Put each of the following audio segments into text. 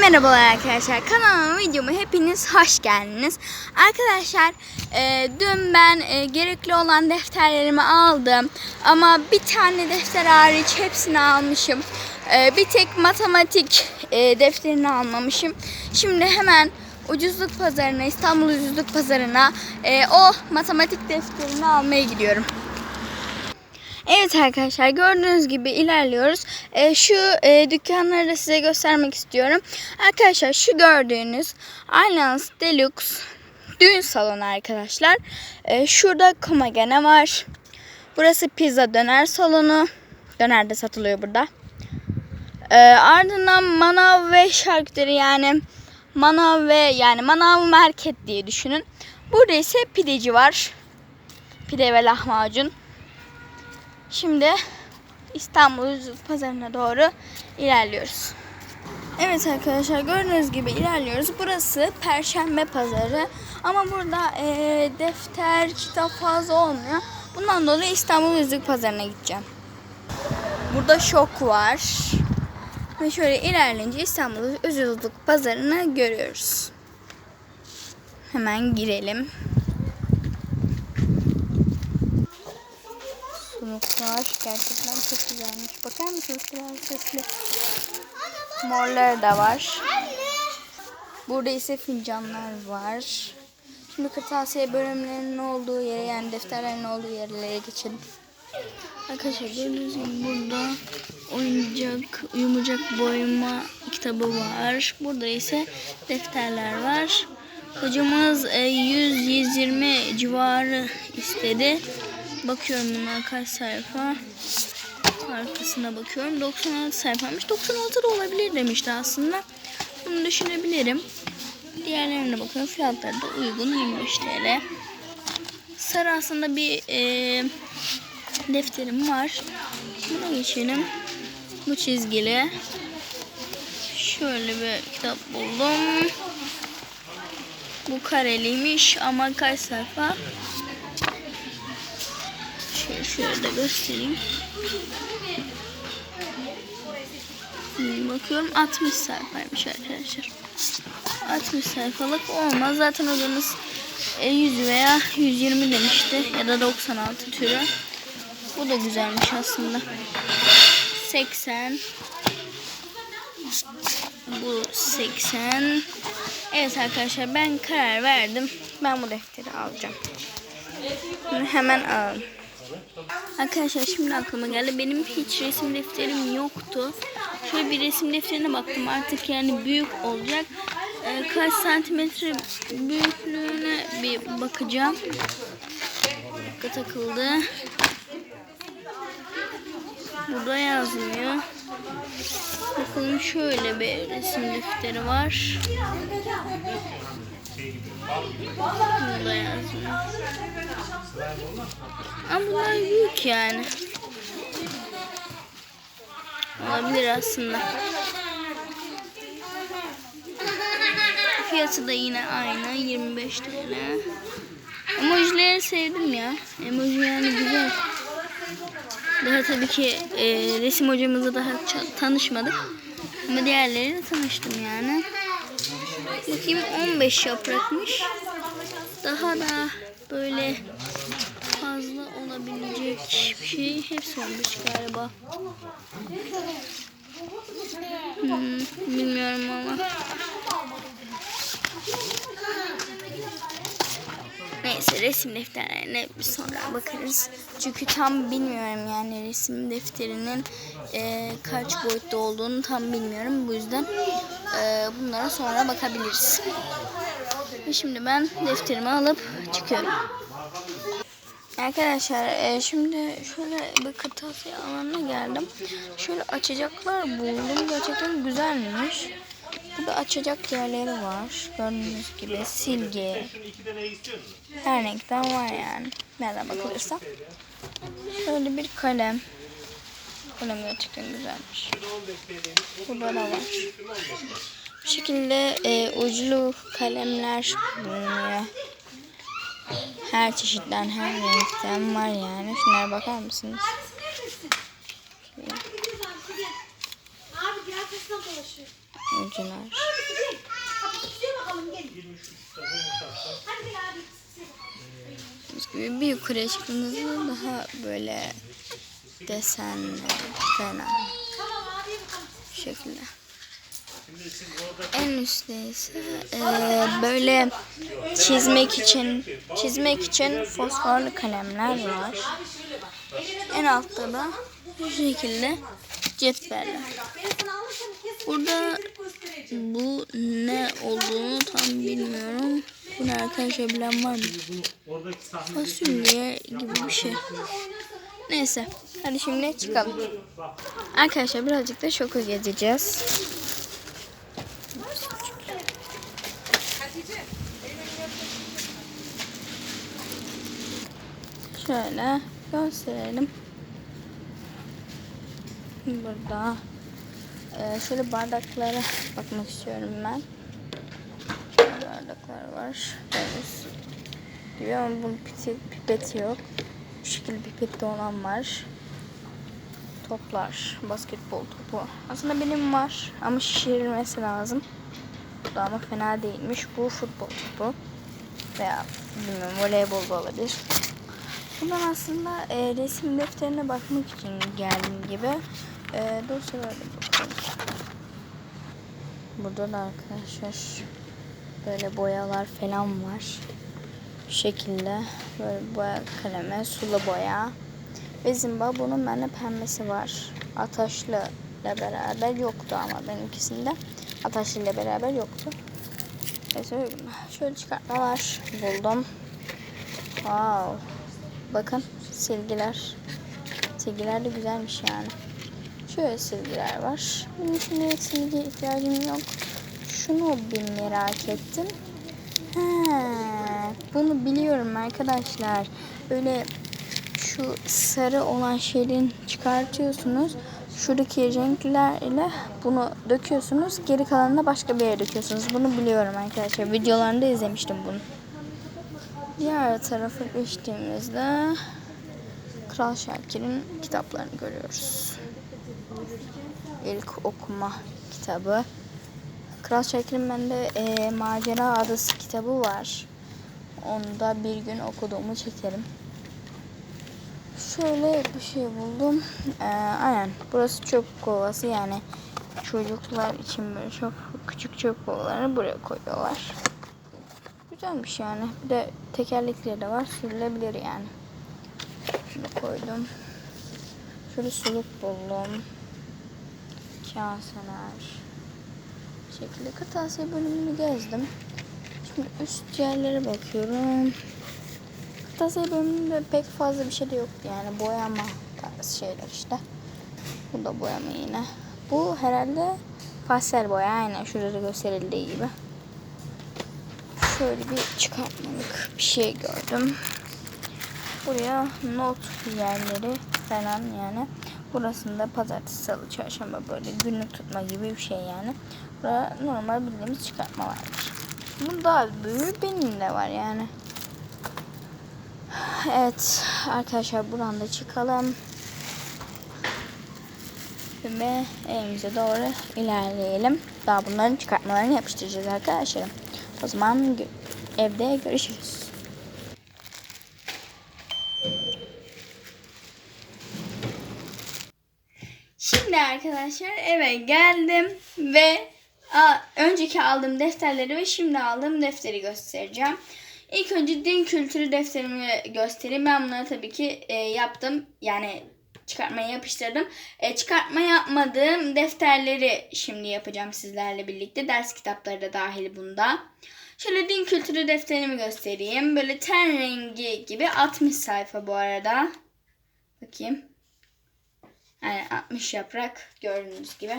merhabalar arkadaşlar. Kanalıma videoma hepiniz hoş geldiniz. Arkadaşlar e, dün ben e, gerekli olan defterlerimi aldım. Ama bir tane defter hariç hepsini almışım. E, bir tek matematik e, defterini almamışım. Şimdi hemen ucuzluk pazarına, İstanbul ucuzluk pazarına e, o matematik defterini almaya gidiyorum. Evet arkadaşlar gördüğünüz gibi ilerliyoruz. Ee, şu e, dükkanları da size göstermek istiyorum. Arkadaşlar şu gördüğünüz Allianz Deluxe düğün salonu arkadaşlar. Ee, şurada komagene var. Burası pizza döner salonu. Döner de satılıyor burada. Ee, ardından manav ve şarküteri yani manav ve yani manav market diye düşünün. Burada ise pideci var. Pide ve lahmacun. Şimdi İstanbul Yüzük Pazarı'na doğru ilerliyoruz. Evet arkadaşlar gördüğünüz gibi ilerliyoruz. Burası Perşembe Pazarı. Ama burada eee, defter, kitap fazla olmuyor. Bundan dolayı İstanbul Yüzük Pazarı'na gideceğim. Burada şok var. Ve şöyle ilerleyince İstanbul Yüzük Pazarı'nı görüyoruz. Hemen girelim. Sunuklar gerçekten çok güzelmiş. Bakar mısınız biraz sesli? Morları da var. Burada ise fincanlar var. Şimdi kırtasiye bölümlerinin olduğu yere yani defterlerin olduğu yerlere geçelim. Arkadaşlar gördüğünüz gibi burada oyuncak, yumuşak boyama kitabı var. Burada ise defterler var. Hocamız e, 100-120 civarı istedi. Bakıyorum bunlar kaç sayfa. Arkasına bakıyorum. 96 sayfaymış. 96 da olabilir demişti aslında. Bunu düşünebilirim. Diğerlerine bakıyorum. Fiyatları da uygun. 25 TL. Sarı aslında bir e, defterim var. Buna geçelim. Bu çizgili. Şöyle bir kitap buldum. Bu kareliymiş ama kaç sayfa? Şöyle, göstereyim. Hmm, Bakıyorum 60 sayfaymış arkadaşlar. 60 sayfalık olmaz. Zaten hocamız e, 100 veya 120 demişti. Ya da 96 türü. Bu da güzelmiş aslında. 80 Bu 80 Evet arkadaşlar ben karar verdim. Ben bu defteri alacağım. Hemen alalım. Arkadaşlar şimdi aklıma geldi. Benim hiç resim defterim yoktu. Şöyle bir resim defterine baktım. Artık yani büyük olacak. Ee, kaç santimetre büyüklüğüne bir bakacağım. Dakika takıldı. Burada yazmıyor. Bakalım şöyle bir resim defteri var. Burada yazmıyor. Ama bunlar büyük yani. Olabilir aslında. Fiyatı da yine aynı 25 TL. Emojileri sevdim ya. Emoji yani güzel. Daha tabii ki e, resim hocamızla daha tanışmadık. Ama diğerleriyle tanıştım yani. Bakayım 15 yaprakmış. Daha da böyle fazla olabilecek bir şey. Hepsi 15 galiba. Hmm, bilmiyorum ama. Neyse resim defterlerine bir sonra bakarız. Çünkü tam bilmiyorum yani resim defterinin e, kaç boyutta olduğunu tam bilmiyorum. Bu yüzden e, bunlara sonra bakabiliriz. Şimdi ben defterimi alıp çıkıyorum. Arkadaşlar e, şimdi şöyle bir kırtasiye alanına geldim. Şöyle açacaklar buldum. Gerçekten güzelmiş. Burada açacak yerleri var. Gördüğünüz gibi silgi. Her renkten var yani. Nereden bakılırsa. Şöyle bir kalem. Kalem gerçekten güzelmiş. Burada da var. Bu şekilde e, uçlu kalemler bulunuyor. Her çeşitten, her renkten var yani. Şunlara bakar mısınız? Dolaşıyor. ucular. Gibi bir yukarıya çıktığımızda daha böyle desenli falan bu şekilde. En üstte ise eee, böyle çizmek için çizmek için fosforlu kalemler var. En altta da bu şekilde cetveller. Burada bu ne olduğunu tam bilmiyorum. Bu ne arkadaşlar bilen var mı? Fasulye gibi bir şey. Neyse. Hadi şimdi çıkalım. Arkadaşlar birazcık da şoku gezeceğiz. Şöyle gösterelim. Burada ee, şöyle bardaklara bakmak istiyorum ben. Bardaklar var. Evet. Diyor ama bunun pipeti, pipeti yok. Bu şekilde pipetli olan var. Toplar. Basketbol topu. Aslında benim var ama şişirilmesi lazım. Bu da ama fena değilmiş. Bu futbol topu. Veya bilmiyorum voleybol da olabilir. Buradan aslında e, resim defterine bakmak için geldim gibi. E, dosyalara bakalım. Burada da arkadaşlar böyle boyalar falan var. Şekilde böyle boya kalemi, sulu boya. Ve zimba bunun bende pembesi var. Ataşlı ile beraber yoktu ama benimkisinde. Ataşlı ile beraber yoktu. Neyse şöyle çıkartmalar buldum. Wow. Bakın silgiler. Silgiler de güzelmiş yani. Şöyle silgiler var. Benim şimdi silgiye ihtiyacım yok. Şunu bir merak ettim. Bunu biliyorum arkadaşlar. Böyle şu sarı olan şeyin çıkartıyorsunuz. Şuradaki renklerle bunu döküyorsunuz. Geri kalanını başka bir yere döküyorsunuz. Bunu biliyorum arkadaşlar. Videolarında izlemiştim bunu. Diğer tarafa geçtiğimizde Kral Şakir'in kitaplarını görüyoruz. İlk okuma kitabı. Kral Şakir'in bende e, Macera Adası kitabı var. Onu da bir gün okuduğumu çekerim. Şöyle bir şey buldum. Ee, aynen. Burası çöp kovası yani çocuklar için böyle çok küçük çöp kovalarını buraya koyuyorlar. Güzelmiş yani. Bir de tekerlekleri de var. Sürülebilir yani. Şunu koydum. Şöyle suluk buldum. Kaseler. Şekilde kırtasiye bölümünü gezdim. Şimdi üst yerlere bakıyorum. Kırtasiye bölümünde pek fazla bir şey de yoktu yani. Boyama tarzı şeyler işte. Bu da boyama yine. Bu herhalde pastel boya. Aynen şurada gösterildiği gibi şöyle bir çıkartmalık bir şey gördüm. Buraya not yerleri falan yani. Burasında pazartesi, salı, çarşamba böyle günlük tutma gibi bir şey yani. Burada normal bildiğimiz çıkartma vardır. Bunun daha büyüğü benim de var yani. Evet arkadaşlar buradan da çıkalım. Ve evimize doğru ilerleyelim. Daha bunların çıkartmalarını yapıştıracağız arkadaşlarım. O zaman evde görüşürüz. Şimdi arkadaşlar eve geldim ve önceki aldığım defterleri ve şimdi aldığım defteri göstereceğim. İlk önce din kültürü defterimi göstereyim. Ben bunları tabii ki e, yaptım. Yani çıkartmaya yapıştırdım. E, çıkartma yapmadığım defterleri şimdi yapacağım sizlerle birlikte. Ders kitapları da dahil bunda. Şöyle din kültürü defterimi göstereyim. Böyle ten rengi gibi 60 sayfa bu arada. Bakayım. Yani 60 yaprak gördüğünüz gibi.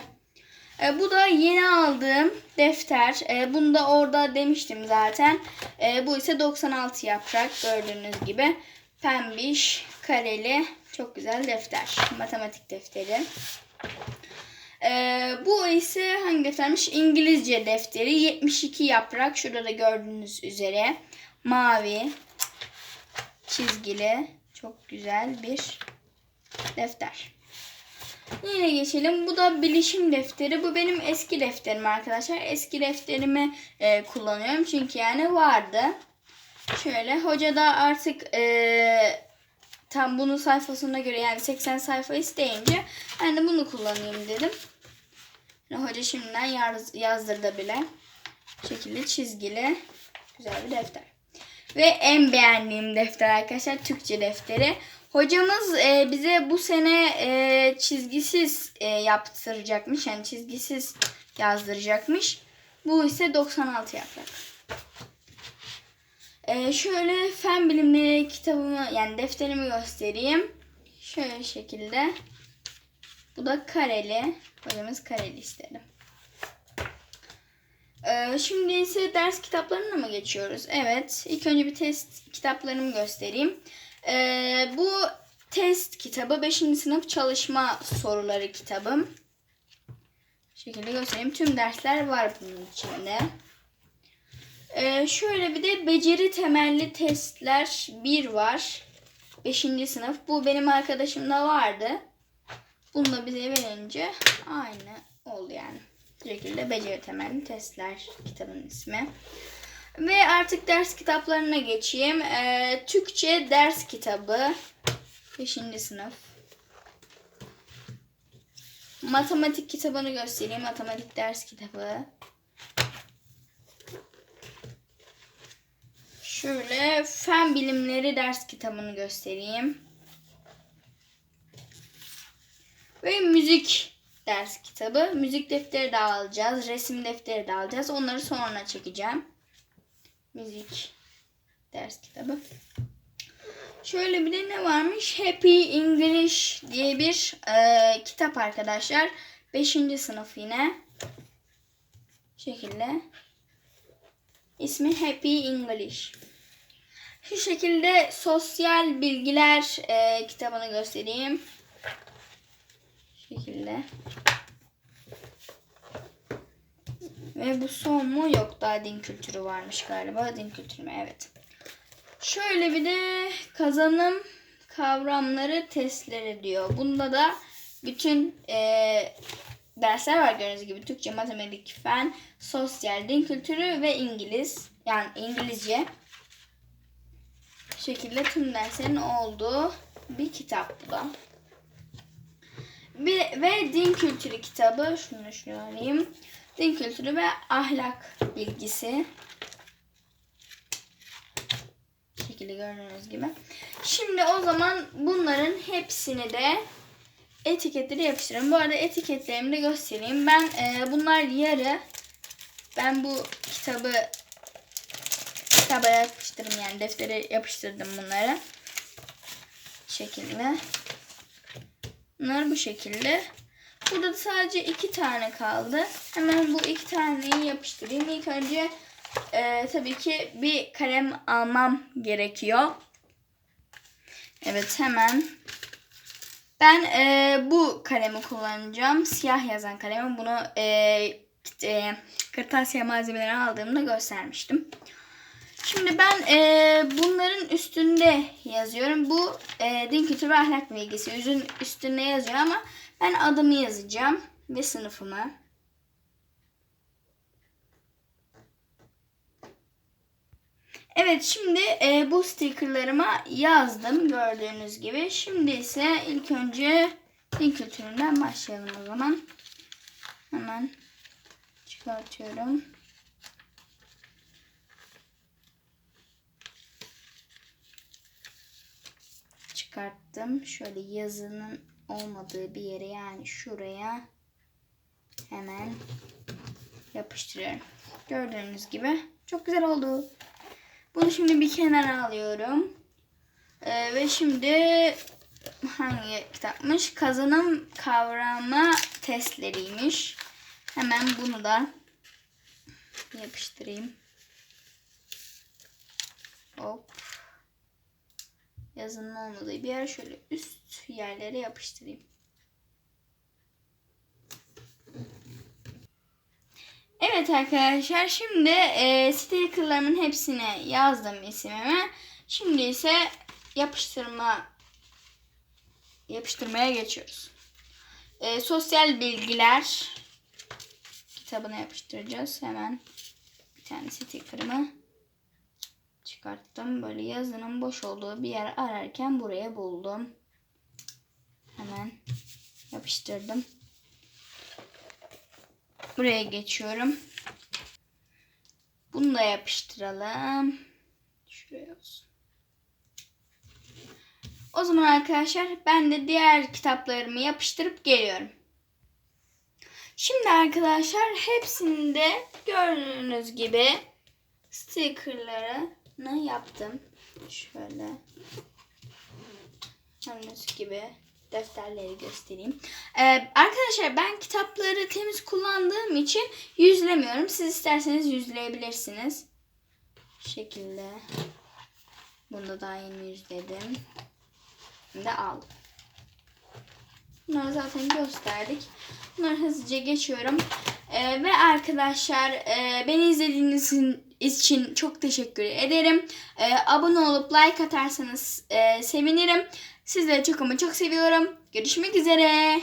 E, bu da yeni aldığım defter. E, bunu da orada demiştim zaten. E, bu ise 96 yaprak gördüğünüz gibi. Pembiş, kareli, çok güzel defter. Matematik defteri. E, bu ise hangi deftermiş? İngilizce defteri. 72 yaprak. Şurada da gördüğünüz üzere. Mavi, çizgili, çok güzel bir defter. Yine geçelim. Bu da bilişim defteri. Bu benim eski defterim arkadaşlar. Eski defterimi e, kullanıyorum. Çünkü yani vardı. Şöyle hoca da artık e, tam bunun sayfasına göre yani 80 sayfa isteyince ben de bunu kullanayım dedim. Yani hoca şimdiden yaz, yazdırdı bile. Bu şekilde çizgili güzel bir defter. Ve en beğendiğim defter arkadaşlar Türkçe defteri. Hocamız e, bize bu sene e, çizgisiz e, yaptıracakmış. Yani çizgisiz yazdıracakmış. Bu ise 96 yaprak. E, şöyle fen bilimleri kitabımı yani defterimi göstereyim. Şöyle şekilde. Bu da kareli. Hocamız kareli istedi. Ee, şimdi ise ders kitaplarına mı geçiyoruz? Evet. İlk önce bir test kitaplarımı göstereyim. Ee, bu test kitabı 5. sınıf çalışma soruları kitabım. Bu şekilde göstereyim. Tüm dersler var bunun içinde. Ee, şöyle bir de beceri temelli testler 1 var. 5. sınıf. Bu benim arkadaşımda vardı. Bunu da bize verince aynı oldu yani. Bu şekilde beceri temelli testler kitabın ismi. Ve artık ders kitaplarına geçeyim. Ee, Türkçe ders kitabı. 5. sınıf. Matematik kitabını göstereyim. Matematik ders kitabı. Şöyle fen bilimleri ders kitabını göstereyim. Ve müzik ders kitabı. Müzik defteri de alacağız. Resim defteri de alacağız. Onları sonra çekeceğim. Müzik ders kitabı. Şöyle bir de ne varmış? Happy English diye bir e, kitap arkadaşlar. 5. sınıf yine. Bu şekilde. İsmi Happy English. Şu şekilde sosyal bilgiler e, kitabını göstereyim. Şu şekilde. Ve bu son mu? Yok daha din kültürü varmış galiba. Din kültürü mü? Evet. Şöyle bir de kazanım kavramları testleri diyor. Bunda da bütün e, dersler var gördüğünüz gibi. Türkçe, matematik, fen, sosyal, din kültürü ve İngiliz. Yani İngilizce. Bu şekilde tüm derslerin olduğu bir kitap bu da. Bir, ve din kültürü kitabı. Şunu şunu alayım. Din kültürü ve ahlak bilgisi. Şekilde gördüğünüz gibi. Şimdi o zaman bunların hepsini de etiketleri yapıştırıyorum. Bu arada etiketlerimi de göstereyim. Ben e, bunlar yarı. Ben bu kitabı kitaba yapıştırdım yani deftere yapıştırdım bunları. Bu şekilde. Bunlar bu şekilde. Burada da sadece iki tane kaldı. Hemen bu iki taneyi yapıştırayım. İlk önce e, tabii ki bir kalem almam gerekiyor. Evet hemen. Ben e, bu kalemi kullanacağım. Siyah yazan kalemi. Bunu e, e, kırtasiye malzemeleri aldığımda göstermiştim. Şimdi ben e, bunların üstünde yazıyorum. Bu e, din kültürü ve ahlak bilgisi. Yüzün üstünde yazıyor ama ben adımı yazacağım ve sınıfımı. Evet şimdi e, bu stickerlarıma yazdım gördüğünüz gibi. Şimdi ise ilk önce din kültüründen başlayalım o zaman. Hemen çıkartıyorum. Çıkarttım. Şöyle yazının olmadığı bir yere yani şuraya hemen yapıştırıyorum. Gördüğünüz gibi çok güzel oldu. Bunu şimdi bir kenara alıyorum. Ee, ve şimdi hangi kitapmış? Kazanım kavrama testleriymiş. Hemen bunu da yapıştırayım. Hop. Yazının olmadığı bir yer şöyle üst yerlere yapıştırayım. Evet arkadaşlar şimdi e, stickerlarımın hepsine yazdım isimimi. Şimdi ise yapıştırma yapıştırmaya geçiyoruz. e, sosyal bilgiler kitabına yapıştıracağız. Hemen bir tane sticker'ımı çıkarttım. Böyle yazının boş olduğu bir yer ararken buraya buldum. Hemen yapıştırdım. Buraya geçiyorum. Bunu da yapıştıralım. Şuraya olsun. O zaman arkadaşlar ben de diğer kitaplarımı yapıştırıp geliyorum. Şimdi arkadaşlar hepsinde gördüğünüz gibi stickerlarını yaptım. Şöyle. Gördüğünüz gibi defterleri göstereyim. Ee, arkadaşlar ben kitapları temiz kullandığım için yüzlemiyorum. Siz isterseniz yüzleyebilirsiniz. Bu şekilde. Bunu da yeni yüzledim. Şimdi aldım. Bunları zaten gösterdik. Bunları hızlıca geçiyorum. Ee, ve arkadaşlar e, beni izlediğiniz için çok teşekkür ederim. Ee, abone olup like atarsanız e, sevinirim. Sizleri çok ama çok seviyorum. Görüşmek üzere.